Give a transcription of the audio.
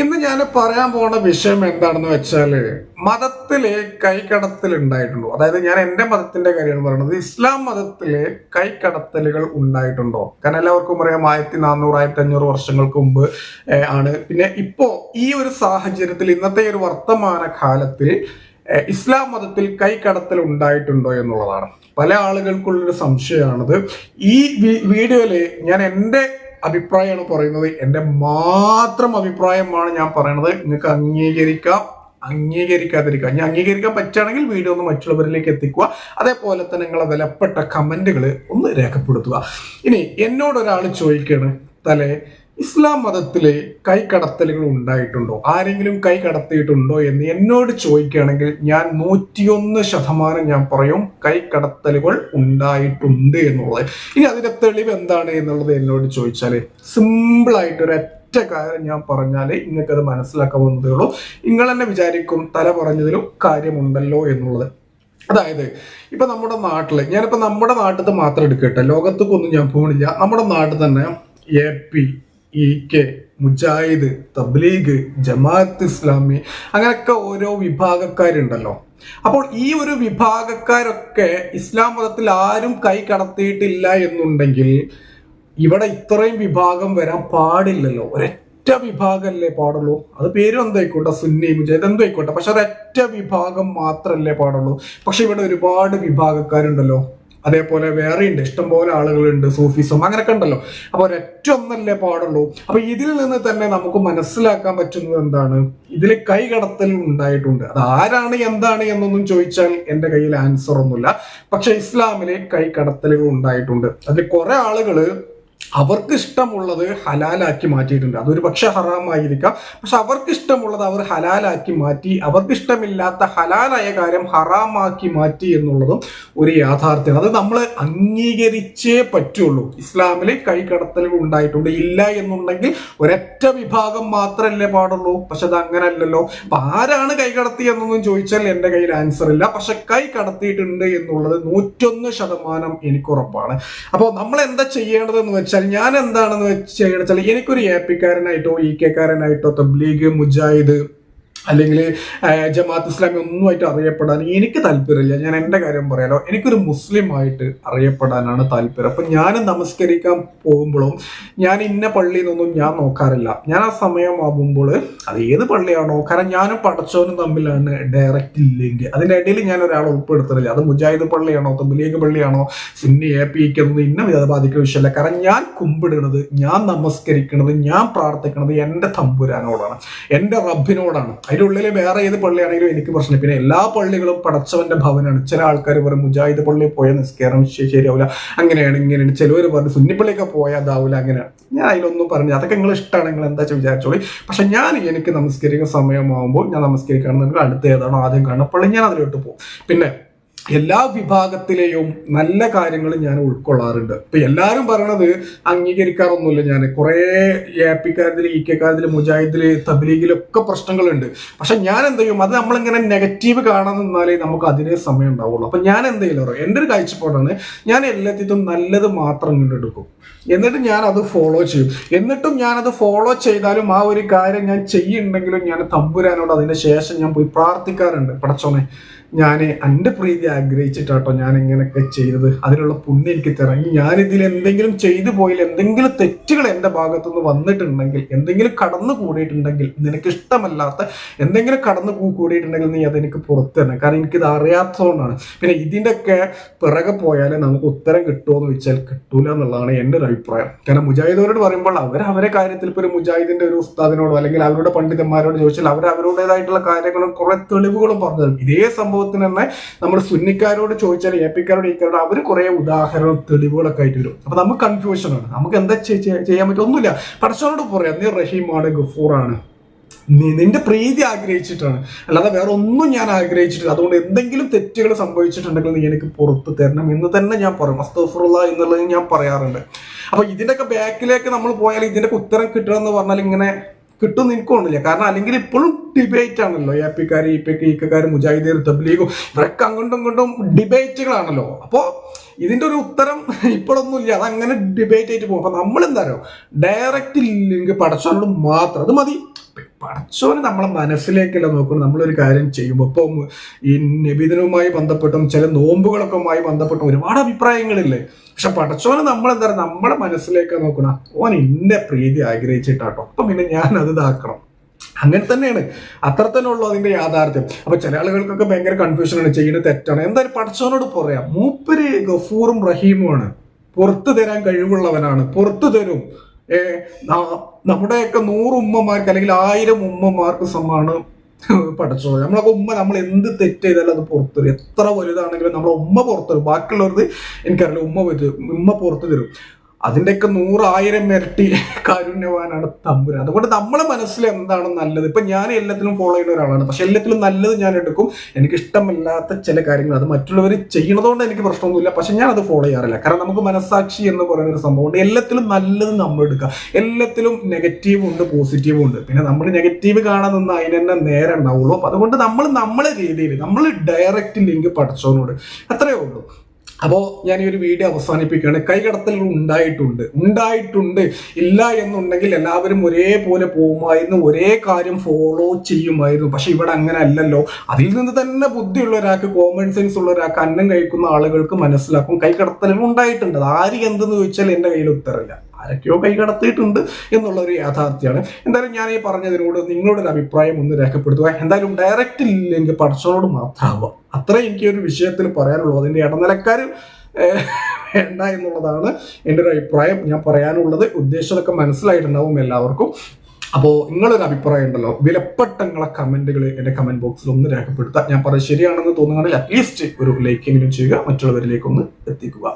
ഇന്ന് ഞാൻ പറയാൻ പോകുന്ന വിഷയം എന്താണെന്ന് വെച്ചാൽ മതത്തിലെ കൈക്കടത്തൽ ഉണ്ടായിട്ടുണ്ടോ? അതായത് ഞാൻ എന്റെ മതത്തിന്റെ കാര്യമാണ് പറയുന്നത് ഇസ്ലാം മതത്തിൽ കൈക്കടത്തലുകൾ ഉണ്ടായിട്ടുണ്ടോ? കാരണം എല്ലാവർക്കും അറിയാം ആയിരത്തി നാനൂറ് ആയിരത്തി അഞ്ഞൂറ് വർഷങ്ങൾക്ക് മുമ്പ് ആണ്. പിന്നെ ഇപ്പോ ഈ ഒരു സാഹചര്യത്തിൽ ഇന്നത്തെ ഒരു വർത്തമാന കാലത്തിൽ ഇസ്ലാം മതത്തിൽ കൈക്കടത്തൽ ഉണ്ടായിട്ടുണ്ടോ എന്നുള്ളതാണ്. പല ആളുകൾക്കുള്ളൊരു സംശയമാണത്. ഈ വീഡിയോയിൽ ഞാൻ എന്റെ അഭിപ്രായമാണ് പറയുന്നത്. എന്റെ മാത്രം അഭിപ്രായമാണ് ഞാൻ പറയുന്നത് നിങ്ങൾക്ക് അംഗീകരിക്കാം. അംഗീകരിക്കാതിരിക്കുക. ഞാൻ അംഗീകരിക്കാൻ പറ്റുകയാണെങ്കിൽ വീഡിയോ ഒന്ന് മറ്റുള്ളവരിലേക്ക് എത്തിക്കുക. അതേപോലെ തന്നെ നിങ്ങളെ വിലപ്പെട്ട കമന്റുകൾ ഒന്ന് രേഖപ്പെടുത്തുക. ഇനി എന്നോടൊരാൾ ചോദിക്കുകയാണ് തലേ ഇസ്ലാം മതത്തിൽ കൈകടത്തലുകൾ ഉണ്ടായിട്ടുണ്ടോ? ആരെങ്കിലും കൈ കടത്തിയിട്ടുണ്ടോ എന്ന് എന്നോട് ചോദിക്കുകയാണെങ്കിൽ ഞാൻ നൂറ്റിയൊന്ന് ശതമാനം ഞാൻ പറയും കൈകടത്തലുകൾ ഉണ്ടായിട്ടുണ്ട് എന്നുള്ളത്. ഇനി അതിന്റെ തെളിവ് എന്താണ് എന്നുള്ളത് എന്നോട് ചോദിച്ചാൽ സിമ്പിൾ ആയിട്ട് ഒരു ഒറ്റ കാര്യം ഞാൻ പറഞ്ഞാൽ നിങ്ങൾക്കത് മനസ്സിലാക്കാവുന്നതേ ഉള്ളൂ. നിങ്ങൾ തന്നെ വിചാരിക്കും തല പറഞ്ഞതിലും കാര്യമുണ്ടല്ലോ എന്നുള്ളത്. അതായത് ഇപ്പൊ നമ്മുടെ നാട്ടിൽ ഞാനിപ്പോ നമ്മുടെ നാട്ടിൽ മാത്രം എടുക്കട്ടെ ലോകത്തേക്കൊന്നും ഞാൻ പോകണില്ല നമ്മുടെ നാട്ടിൽ തന്നെ A P E K Mujahid Tabligh Jamaat Islami അങ്ങനെയൊക്കെ ഓരോ വിഭാഗക്കാരുണ്ടല്ലോ. അപ്പോൾ ഈ ഒരു വിഭാഗക്കാരൊക്കെ ഇസ്ലാം മതത്തിൽ ആരും കൈ കടത്തിയിട്ടില്ല എന്നുണ്ടെങ്കിൽ ഇവിടെ ഇത്രയും വിഭാഗം വരാൻ പാടില്ലല്ലോ. ഒരൊറ്റ വിഭാഗമല്ലേ പാടുള്ളൂ. അത് പേരും എന്തായിക്കോട്ടെ? സുന്നി മുജാഹിദ് എന്തോ ആയിക്കോട്ടെ പക്ഷെ ഒരൊറ്റ വിഭാഗം മാത്രല്ലേ പാടുള്ളൂ. പക്ഷെ ഇവിടെ ഒരുപാട് വിഭാഗക്കാരുണ്ടല്ലോ. അതേപോലെ വേറെ ഉണ്ട്. ഇഷ്ടംപോലെ ആളുകളുണ്ട് സൂഫിസം അങ്ങനെയൊക്കെ ഉണ്ടല്ലോ. അപ്പൊ ഒരൊറ്റ ഒന്നല്ലേ പാടുള്ളൂ. അപ്പൊ ഇതിൽ നിന്ന് തന്നെ നമുക്ക് മനസ്സിലാക്കാൻ പറ്റുന്നത് എന്താണ്? ഇതിൽ കൈകടത്തൽ ഉണ്ടായിട്ടുണ്ട്. അത് ആരാണ് എന്താണ് എന്നൊന്നും ചോദിച്ചാൽ എന്റെ കയ്യിൽ ആൻസർ ഒന്നുമില്ല. പക്ഷെ ഇസ്ലാമിലെ കൈകടത്തലുകൾ ഉണ്ടായിട്ടുണ്ട്. അതിൽ കുറെ ആളുകൾ അവർക്ക് ഇഷ്ടമുള്ളത് ഹലാലാക്കി മാറ്റിയിട്ടുണ്ട്. അതൊരു പക്ഷെ ഹറാമായിരിക്കാം. പക്ഷെ അവർക്ക് ഇഷ്ടമുള്ളത് അവർ ഹലാലാക്കി മാറ്റി അവർക്ക് ഇഷ്ടമില്ലാത്ത ഹലാലായ കാര്യം ഹറാമാക്കി മാറ്റി എന്നുള്ളതും ഒരു യാഥാർത്ഥ്യം അത് നമ്മൾ അംഗീകരിച്ചേ പറ്റുള്ളൂ. ഇസ്ലാമിൽ കൈകടത്തലുകൾ ഉണ്ടായിട്ടുണ്ട്. ഇല്ല എന്നുണ്ടെങ്കിൽ ഒരൊറ്റ വിഭാഗം മാത്രമല്ലേ പാടുള്ളൂ. പക്ഷെ അത് അങ്ങനല്ലല്ലോ. അപ്പൊ ആരാണ് കൈകടത്തി എന്നൊന്നും ചോദിച്ചാൽ എന്റെ കയ്യിൽ ആൻസർ ഇല്ല. പക്ഷെ കൈ കടത്തിയിട്ടുണ്ട് എന്നുള്ളത് നൂറ്റൊന്ന് ശതമാനം എനിക്ക് ഉറപ്പാണ്. അപ്പോൾ നമ്മൾ എന്താ ചെയ്യേണ്ടതെന്ന് വെച്ചാൽ ഞാൻ എന്താണെന്ന് വെച്ച് വെച്ചാൽ എനിക്കൊരു എ പിക്കാരനായിട്ടോ ഇ കെക്കാരനായിട്ടോ തബ്ലീഗ് മുജാഹിദ് അല്ലെങ്കിൽ ജമാഅത്ത് ഇസ്ലാമി ഒന്നുമായിട്ട് അറിയപ്പെടാൻ എനിക്ക് താല്പര്യമില്ല. ഞാൻ എന്റെ കാര്യം പറയാലോ. എനിക്കൊരു മുസ്ലിം ആയിട്ട് അറിയപ്പെടാനാണ് താല്പര്യം. അപ്പം ഞാൻ നമസ്കരിക്കാൻ പോകുമ്പോഴും ഞാൻ ഇന്ന പള്ളിയിൽ നിന്നൊന്നും ഞാൻ നോക്കാറില്ല. ഞാൻ ആ സമയമാകുമ്പോൾ അത് ഏത് പള്ളിയാണോ കാരണം ഞാനും പഠിച്ചവനും തമ്മിലാണ് ഡയറക്റ്റ് ഇല്ലെങ്കിൽ അതിന്റെ ഇടയിൽ ഞാൻ ഒരാളെ ഉൾപ്പെടുത്തുന്നില്ല. അത് മുജാഹിദ് പള്ളിയാണോ തബ്ലീഗ് പള്ളിയാണോ സിന്നി എ പി ഇക്കുന്നത് ഇന്ന വിധ ബാധിക്കുന്ന വിഷയമല്ല. കാരണം ഞാൻ കുമ്പിടുന്നത് ഞാൻ നമസ്കരിക്കുന്നത് ഞാൻ പ്രാർത്ഥിക്കുന്നത് എന്റെ തമ്പുരാനോടാണ്. എന്റെ റബ്ബിനോടാണ്. അതിന്റെ ഉള്ളിൽ വേറെ ഏത് പള്ളിയാണെങ്കിലും എനിക്ക് പ്രശ്നം. പിന്നെ എല്ലാ പള്ളികളും പടച്ചവന്റെ ഭവനാണ്. ചില ആൾക്കാർ പറയും മുജാഹിദ് പള്ളി പോയാൽ നിസ്കാരം ശരിയാവില്ല അങ്ങനെയാണ് ഇങ്ങനെയാണ്. ചിലവർ പറഞ്ഞു സുന്നിപ്പള്ളിയൊക്കെ പോയാൽ അതാവില്ല അങ്ങനെയാണ്. ഞാൻ അതിലൊന്നും പറഞ്ഞു അതൊക്കെ നിങ്ങൾ ഇഷ്ടമാണ് നിങ്ങൾ എന്താ വെച്ചാൽ വിചാരിച്ചോളി. പക്ഷെ ഞാൻ എനിക്ക് നമസ്കരിക്കുന്ന സമയമാകുമ്പോൾ ഞാൻ നമസ്കരിക്കുകയാണെന്നുണ്ടെങ്കിൽ അടുത്ത ഏതാണോ ആദ്യം കാണുന്ന പള്ളി ഞാൻ അതിലോട്ട് പോകും. പിന്നെ എല്ലാ വിഭാഗത്തിലെയും നല്ല കാര്യങ്ങൾ ഞാൻ ഉൾക്കൊള്ളാറുണ്ട്. ഇപ്പൊ എല്ലാവരും പറയണത് അംഗീകരിക്കാറൊന്നുമില്ല. ഞാൻ കുറെ കാര്യത്തിൽ ഇ കെ കാര്യത്തിൽ മുജാഹിദിൽ തബ്ലീഗിലൊക്കെ പ്രശ്നങ്ങളുണ്ട്. പക്ഷെ ഞാൻ എന്ത് ചെയ്യും? അത് നമ്മളിങ്ങനെ നെഗറ്റീവ് കാണാൻ നിന്നാലേ നമുക്ക് അതിനേ സമയം ഉണ്ടാവുള്ളൂ. അപ്പൊ ഞാൻ എന്ത് ചെയ്യില്ല എന്റെ ഒരു കാഴ്ചപ്പാടാണ് ഞാൻ എല്ലാത്തിനും നല്ലത് മാത്രം കണ്ടെടുക്കും എന്നിട്ട് ഞാൻ അത് ഫോളോ ചെയ്യും. എന്നിട്ടും ഞാൻ അത് ഫോളോ ചെയ്താലും ആ ഒരു കാര്യം ഞാൻ ചെയ്യുന്നുണ്ടെങ്കിലും ഞാൻ തമ്പുരാനോട് അതിന് ശേഷം ഞാൻ പോയി പ്രാർത്ഥിക്കാറുണ്ട്. പടച്ചോനെ ഞാൻ എന്റെ പ്രീതി ആഗ്രഹിച്ചിട്ടാട്ടോ ഞാൻ ഇങ്ങനെയൊക്കെ ചെയ്തത്. അതിനുള്ള പുണ്യം എനിക്ക് തിറങ്ങി ഞാൻ എന്തെങ്കിലും ചെയ്തു പോയിൽ എന്തെങ്കിലും തെറ്റുകൾ എന്റെ ഭാഗത്തുനിന്ന് വന്നിട്ടുണ്ടെങ്കിൽ എന്തെങ്കിലും കടന്നു കൂടിയിട്ടുണ്ടെങ്കിൽ നിനക്ക് ഇഷ്ടമല്ലാത്ത എന്തെങ്കിലും കടന്നു കൂടിയിട്ടുണ്ടെങ്കിൽ നീ അതെനിക്ക് പുറത്തു തരണം. കാരണം എനിക്കിത് അറിയാത്തതുകൊണ്ടാണ്. പിന്നെ ഇതിന്റെയൊക്കെ പിറകെ പോയാലേ നമുക്ക് ഉത്തരം കിട്ടുമോ എന്ന് വെച്ചാൽ കിട്ടൂല എന്നുള്ളതാണ് എന്റെ ഒരു അഭിപ്രായം. കാരണം മുജാഹിദോരോട് പറയുമ്പോൾ അവർ അവരെ കാര്യത്തിൽ ഇപ്പോൾ ഒരു മുജാഹിദിന്റെ ഒരു ഉസ്താദിനോടോ അല്ലെങ്കിൽ അവരുടെ പണ്ഡിതന്മാരോട് ചോദിച്ചാൽ അവർ അവരുടേതായിട്ടുള്ള കാര്യങ്ങളും കുറേ തെളിവുകളും പറഞ്ഞു തരും ഇതേ സംഭവത്തിന് തന്നെ നമ്മൾ സുന്നിക്കാരോട് ചോദിച്ചാൽ എ പിക്കാരോട് ഇക്കാരോട് അവർ കുറെ ഉദാഹരണം തെളിവുകളൊക്കെ ആയിട്ട് വരും. അപ്പൊ നമുക്ക് കൺഫ്യൂഷനാണ് നമുക്ക് എന്താ ചെയ്യ- ചെയ്യ- ചെയ്യാൻ പറ്റും? ഒന്നുമില്ല. പടച്ചവനോട് പറയാം നീ റഹീമാണ് ഗഫൂറാണ് നിന്റെ പ്രീതി ആഗ്രഹിച്ചിട്ടാണ്. അല്ലാതെ വേറെ ഒന്നും ഞാൻ ആഗ്രഹിച്ചിട്ടില്ല. അതുകൊണ്ട് എന്തെങ്കിലും തെറ്റുകൾ സംഭവിച്ചിട്ടുണ്ടെങ്കിൽ നീ എനിക്ക് പുറത്ത് തരണം എന്ന് തന്നെ ഞാൻ പറയും. അസ്തഫുള്ള എന്നുള്ളത് ഞാൻ പറയാറുണ്ട്. അപ്പൊ ഇതിന്റെയൊക്കെ ബാക്കിലേക്ക് നമ്മൾ പോയാൽ ഇതിന്റെ ഉത്തരം കിട്ടുക എന്ന് പറഞ്ഞാൽ ഇങ്ങനെ കിട്ടും എനിക്ക് കാരണം അല്ലെങ്കിൽ ഇപ്പോഴും ഡിബേറ്റ് ആണല്ലോ. എ പിക്കാർ ഇ പി ഇക്കാർ മുജാഹിദീർ തബ്ലീഗും ഇവരൊക്കെ അങ്ങോട്ടും ഇങ്ങോട്ടും ഡിബേറ്റുകളാണല്ലോ അപ്പോൾ ഇതിന്റെ ഒരു ഉത്തരം ഇപ്പോഴൊന്നുമില്ല അങ്ങനെ ഡിബേറ്റ് ആയിട്ട് പോകും. അപ്പം നമ്മൾ എന്താ ഡയറക്റ്റ് ലിങ്ക് പടച്ചോനോട് മാത്രം. അത് മതി. പടച്ചോന് നമ്മളെ മനസ്സിലേക്കല്ല നോക്കുന്നത് നമ്മളൊരു കാര്യം ചെയ്യുമ്പോൾ ഇപ്പം ഈ നിബിധനവുമായി ബന്ധപ്പെട്ടും ചില നോമ്പുകളൊക്കെ ആയി ബന്ധപ്പെട്ടും ഒരുപാട് അഭിപ്രായങ്ങളില്ലേ. പക്ഷെ പടച്ചോന് നമ്മൾ എന്താ പറയുക? നമ്മളെ മനസ്സിലേക്ക് നോക്കണം. ഓൻ ഇന്റെ പ്രീതി ആഗ്രഹിച്ചിട്ടാട്ടോ. അപ്പം പിന്നെ ഞാൻ അത് ഇതാക്കണം. അങ്ങനെ തന്നെയാണ്. അത്ര തന്നെ ഉള്ളു അതിന്റെ യാഥാർത്ഥ്യം. അപ്പൊ ചില ആളുകൾക്കൊക്കെ ഭയങ്കര കൺഫ്യൂഷൻ ആണ്. ചെയ്യുന്നത് തെറ്റാണ്. എന്തായാലും പടച്ചോനോട് പറയാം. മൂപ്പര് ഗഫൂറും റഹീമുമാണ്. പുറത്തു തരാൻ കഴിവുള്ളവനാണ്. പുറത്തു തരും. നമ്മുടെയൊക്കെ നൂറ് ഉമ്മമാർക്ക് അല്ലെങ്കിൽ ആയിരം ഉമ്മമാർക്ക് സമ്മാണ് പഠിച്ചത് നമ്മളൊക്കെ ഉമ്മ നമ്മൾ എന്ത് തെറ്റ് ചെയ്താലും അത് പുറത്തു തരും എത്ര വലുതാണെങ്കിലും നമ്മളെ ഉമ്മ പുറത്തു തരും ബാക്കിയുള്ളവർക്ക് എനിക്കറിയില്ല ഉമ്മ ഉമ്മ പുറത്തു തരും അതിന്റെയൊക്കെ നൂറായിരം ഇരട്ടി കാരുണ്യവാനാണ് തമ്പുരാൻ. അതുകൊണ്ട് നമ്മളെ മനസ്സിൽ എന്താണ് നല്ലത്? ഇപ്പൊ ഞാൻ എല്ലാത്തിലും ഫോളോ ചെയ്യുന്ന ഒരാളാണ്. പക്ഷെ എല്ലാത്തിലും നല്ലത് ഞാൻ എടുക്കും. എനിക്ക് ഇഷ്ടമില്ലാത്ത ചില കാര്യങ്ങൾ അത് മറ്റുള്ളവർ ചെയ്യുന്നതുകൊണ്ട് എനിക്ക് പ്രശ്നമൊന്നുമില്ല. പക്ഷെ ഞാൻ അത് ഫോളോ ചെയ്യാറില്ല. കാരണം നമുക്ക് മനസ്സാക്ഷി എന്ന് പറയുന്ന ഒരു സംഭവമുണ്ട് എല്ലാത്തിലും നല്ലത് നമ്മൾ എടുക്കുക. എല്ലാത്തിലും നെഗറ്റീവും ഉണ്ട് പോസിറ്റീവും ഉണ്ട്. പിന്നെ നമ്മൾ നെഗറ്റീവ് കാണാൻ നിന്ന് അതിന് തന്നെ നേരെ ഉണ്ടാവുള്ളൂ. അതുകൊണ്ട് നമ്മൾ നമ്മളെ രീതിയിൽ നമ്മൾ ഡയറക്റ്റ് ലിങ്ക് പഠിച്ചതിനോട് അത്രയേ ഉള്ളൂ. അപ്പോൾ ഞാൻ ഈ ഒരു വീഡിയോ അവസാനിപ്പിക്കുകയാണ്. കൈകടത്തലുകൾ ഉണ്ടായിട്ടുണ്ട്. ഉണ്ടായിട്ടുണ്ട്. ഇല്ല എന്നുണ്ടെങ്കിൽ എല്ലാവരും ഒരേപോലെ പോകുമായിരുന്നു. ഒരേ കാര്യം ഫോളോ ചെയ്യുമായിരുന്നു. പക്ഷെ ഇവിടെ അങ്ങനെ അല്ലല്ലോ. അതിൽ നിന്ന് തന്നെ ബുദ്ധിയുള്ള ഒരാൾക്ക് കോമൺ സെൻസ് ഉള്ള ഒരാൾക്ക് അന്നം കഴിക്കുന്ന ആളുകൾക്ക് മനസ്സിലാക്കും കൈകടത്തലുകൾ ഉണ്ടായിട്ടുണ്ട്. ആര് എന്തെന്ന് ചോദിച്ചാൽ എന്റെ കയ്യിൽ ഉത്തരമില്ല. ആരൊക്കെയോ കൈ കടത്തിയിട്ടുണ്ട് എന്നുള്ള ഒരു യാഥാർത്ഥ്യമാണ്. എന്തായാലും ഞാൻ ഈ പറഞ്ഞതിനോട് നിങ്ങളുടെ ഒരു അഭിപ്രായം ഒന്ന് രേഖപ്പെടുത്തുക. എന്തായാലും ഡയറക്റ്റ് ലിങ്ക് പഠിച്ചവരോട് മാത്രമാവുക. അത്ര എനിക്ക് ഒരു വിഷയത്തിൽ പറയാനുള്ളൂ. അതിന്റെ ഇടനിലക്കാർ വേണ്ട എന്നുള്ളതാണ് എന്റെ ഒരു അഭിപ്രായം. ഞാൻ പറയാനുള്ളത് ഉദ്ദേശമൊക്കെ മനസ്സിലായിട്ടുണ്ടാവും എല്ലാവർക്കും. അപ്പോൾ നിങ്ങളൊരു അഭിപ്രായം ഉണ്ടല്ലോ. വിലപ്പെട്ട നിങ്ങളെ കമന്റുകൾ എന്റെ കമന്റ് ബോക്സിൽ ഒന്ന് രേഖപ്പെടുത്താം. ഞാൻ പറയുന്നത് ശരിയാണെന്ന് തോന്നുകയാണെങ്കിൽ അറ്റ്ലീസ്റ്റ് ഒരു ലൈക്കെങ്കിലും ചെയ്യുക. മറ്റുള്ളവരിലേക്കൊന്ന് എത്തിക്കുക.